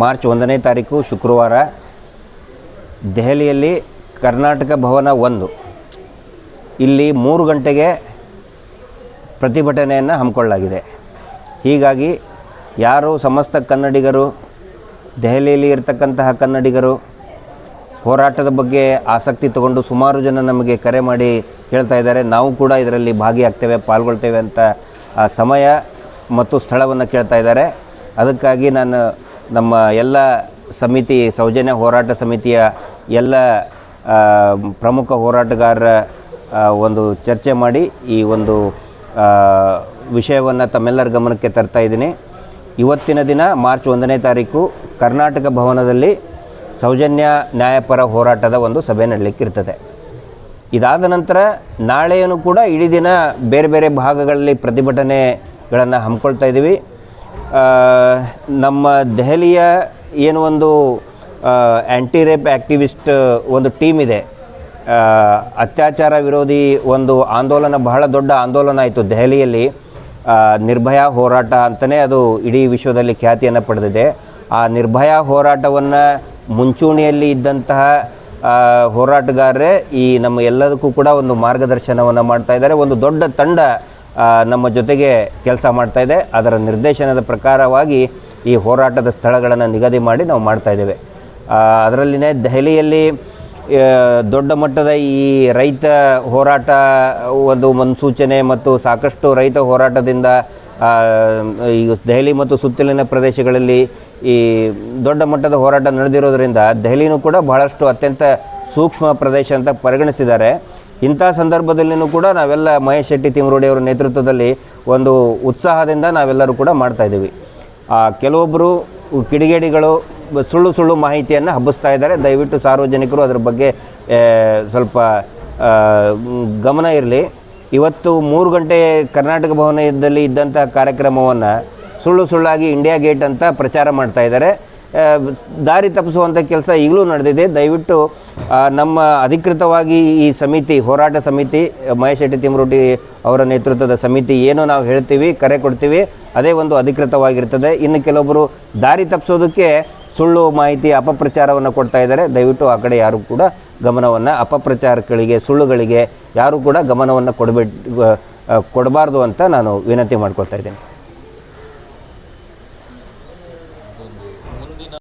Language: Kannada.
ಮಾರ್ಚ್ ಒಂದನೇ ತಾರೀಕು ಶುಕ್ರವಾರ ದೆಹಲಿಯಲ್ಲಿ ಕರ್ನಾಟಕ ಭವನ ಒಂದು. ಇಲ್ಲಿ ಮೂರು ಗಂಟೆಗೆ ಪ್ರತಿಭಟನೆಯನ್ನು ಹಮ್ಮಿಕೊಳ್ಳಲಾಗಿದೆ. ಹೀಗಾಗಿ ಯಾರು ಸಮಸ್ತ ಕನ್ನಡಿಗರು, ದೆಹಲಿಯಲ್ಲಿ ಇರತಕ್ಕಂತಹ ಕನ್ನಡಿಗರು ಹೋರಾಟದ ಬಗ್ಗೆ ಆಸಕ್ತಿ ತಗೊಂಡು ಸುಮಾರು ಜನ ನಮಗೆ ಕರೆ ಮಾಡಿ ಕೇಳ್ತಾ ಇದ್ದಾರೆ. ನಾವು ಕೂಡ ಇದರಲ್ಲಿ ಭಾಗಿಯಾಗ್ತೇವೆ, ಪಾಲ್ಗೊಳ್ತೇವೆ ಅಂತ ಸಮಯ ಮತ್ತು ಸ್ಥಳವನ್ನು ಕೇಳ್ತಾ ಇದ್ದಾರೆ. ಅದಕ್ಕಾಗಿ ನಾನು ನಮ್ಮ ಎಲ್ಲ ಸಮಿತಿ, ಸೌಜನ್ಯ ಹೋರಾಟ ಸಮಿತಿಯ ಎಲ್ಲ ಪ್ರಮುಖ ಹೋರಾಟಗಾರರ ಒಂದು ಚರ್ಚೆ ಮಾಡಿ ಈ ಒಂದು ವಿಷಯವನ್ನು ತಮ್ಮೆಲ್ಲರ ಗಮನಕ್ಕೆ ತರ್ತಾ ಇದ್ದೀನಿ. ಇವತ್ತಿನ ದಿನ ಮಾರ್ಚ್ ಒಂದನೇ ತಾರೀಕು ಕರ್ನಾಟಕ ಭವನದಲ್ಲಿ ಸೌಜನ್ಯ ನ್ಯಾಯಪರ ಹೋರಾಟದ ಒಂದು ಸಭೆ ನಡೆಯಲಿಕ್ಕಿರ್ತದೆ ಇದಾದ ನಂತರ ನಾಳೆಯೂ ಕೂಡ ಇಡೀ ದಿನ ಬೇರೆ ಬೇರೆ ಭಾಗಗಳಲ್ಲಿ ಪ್ರತಿಭಟನೆಗಳನ್ನು ಹಮ್ಮಿಕೊಳ್ತಾ ಇದ್ದೀವಿ. ನಮ್ಮ ದೆಹಲಿಯ ಏನು ಒಂದು ಆ್ಯಂಟಿ ರೇಪ್ ಆ್ಯಕ್ಟಿವಿಸ್ಟ್ ಒಂದು ಟೀಮ್ ಇದೆ. ಅತ್ಯಾಚಾರ ವಿರೋಧಿ ಒಂದು ಆಂದೋಲನ, ಬಹಳ ದೊಡ್ಡ ಆಂದೋಲನ ಆಯಿತು ದೆಹಲಿಯಲ್ಲಿ. ನಿರ್ಭಯಾ ಹೋರಾಟ ಅಂತಲೇ ಅದು ಇಡೀ ವಿಶ್ವದಲ್ಲಿ ಖ್ಯಾತಿಯನ್ನು ಪಡೆದಿದೆ. ಆ ನಿರ್ಭಯ ಹೋರಾಟವನ್ನು ಮುಂಚೂಣಿಯಲ್ಲಿ ಇದ್ದಂತಹ ಹೋರಾಟಗಾರರೇ ಈ ನಮ್ಮ ಎಲ್ಲದಕ್ಕೂ ಕೂಡ ಒಂದು ಮಾರ್ಗದರ್ಶನವನ್ನು ಮಾಡ್ತಾ ಇದ್ದಾರೆ. ಒಂದು ದೊಡ್ಡ ತಂಡ ನಮ್ಮ ಜೊತೆಗೆ ಕೆಲಸ ಮಾಡ್ತಾ ಇದೆ. ಅದರ ನಿರ್ದೇಶನದ ಪ್ರಕಾರವಾಗಿ ಈ ಹೋರಾಟದ ಸ್ಥಳಗಳನ್ನು ನಿಗದಿ ಮಾಡಿ ನಾವು ಮಾಡ್ತಾ ಇದ್ದೇವೆ. ಅದರಲ್ಲಿನೇ ದೆಹಲಿಯಲ್ಲಿ ದೊಡ್ಡ ಮಟ್ಟದ ಈ ರೈತ ಹೋರಾಟ, ಒಂದು ಮುನ್ಸೂಚನೆ ಮತ್ತು ಸಾಕಷ್ಟು ರೈತ ಹೋರಾಟದಿಂದ ಈ ದೆಹಲಿ ಮತ್ತು ಸುತ್ತಲಿನ ಪ್ರದೇಶಗಳಲ್ಲಿ ಈ ದೊಡ್ಡ ಮಟ್ಟದ ಹೋರಾಟ ನಡೆದಿರೋದ್ರಿಂದ ದೆಹಲಿನೂ ಕೂಡ ಬಹಳಷ್ಟು ಅತ್ಯಂತ ಸೂಕ್ಷ್ಮ ಪ್ರದೇಶ ಅಂತ ಪರಿಗಣಿಸಿದ್ದಾರೆ. ಇಂಥ ಸಂದರ್ಭದಲ್ಲಿಯೂ ಕೂಡ ನಾವೆಲ್ಲ ಮಹೇಶ್ ಶೆಟ್ಟಿ ತಿಮ್ರೋಡಿ ಅವರ ನೇತೃತ್ವದಲ್ಲಿ ಒಂದು ಉತ್ಸಾಹದಿಂದ ನಾವೆಲ್ಲರೂ ಕೂಡ ಮಾಡ್ತಾ ಇದ್ದೀವಿ. ಆ, ಕೆಲವೊಬ್ಬರು ಕಿಡಿಗೇಡಿಗಳು ಸುಳ್ಳು ಸುಳ್ಳು ಮಾಹಿತಿಯನ್ನು ಹಬ್ಬಿಸ್ತಾ ಇದ್ದಾರೆ. ದಯವಿಟ್ಟು ಸಾರ್ವಜನಿಕರು ಅದರ ಬಗ್ಗೆ ಸ್ವಲ್ಪ ಗಮನ ಇರಲಿ. ಇವತ್ತು ಮೂರು ಗಂಟೆ ಕರ್ನಾಟಕ ಭವನದಲ್ಲಿ ಇದ್ದಂಥ ಕಾರ್ಯಕ್ರಮವನ್ನು ಸುಳ್ಳು ಸುಳ್ಳಾಗಿ ಇಂಡಿಯಾ ಗೇಟ್ ಅಂತ ಪ್ರಚಾರ ಮಾಡ್ತಾ ಇದ್ದಾರೆ. ದಾರಿ ತಪ್ಪಿಸುವಂಥ ಕೆಲಸ ಈಗಲೂ ನಡೆದಿದೆ. ದಯವಿಟ್ಟು ನಮ್ಮ ಅಧಿಕೃತವಾಗಿ ಈ ಸಮಿತಿ, ಹೋರಾಟ ಸಮಿತಿ, ಮಹೇಶ್ ಶೆಟ್ಟಿ ತಿಮ್ರೋಟಿ ಅವರ ನೇತೃತ್ವದ ಸಮಿತಿ ಏನು ನಾವು ಹೇಳ್ತೀವಿ, ಕರೆ ಕೊಡ್ತೀವಿ, ಅದೇ ಒಂದು ಅಧಿಕೃತವಾಗಿರ್ತದೆ. ಇನ್ನು ಕೆಲವೊಬ್ಬರು ದಾರಿ ತಪ್ಪಿಸೋದಕ್ಕೆ ಸುಳ್ಳು ಮಾಹಿತಿ, ಅಪಪ್ರಚಾರವನ್ನು ಕೊಡ್ತಾ ಇದ್ದಾರೆ. ದಯವಿಟ್ಟು ಆ ಕಡೆ ಯಾರು ಕೂಡ ಗಮನವನ್ನು, ಅಪಪ್ರಚಾರಗಳಿಗೆ, ಸುಳ್ಳುಗಳಿಗೆ ಯಾರೂ ಕೂಡ ಗಮನವನ್ನು ಕೊಡಬೇಡ ಕೊಡಬಾರ್ದು ಅಂತ ನಾನು ವಿನಂತಿ ಮಾಡ್ಕೊಳ್ತಾ ಇದ್ದೇನೆ.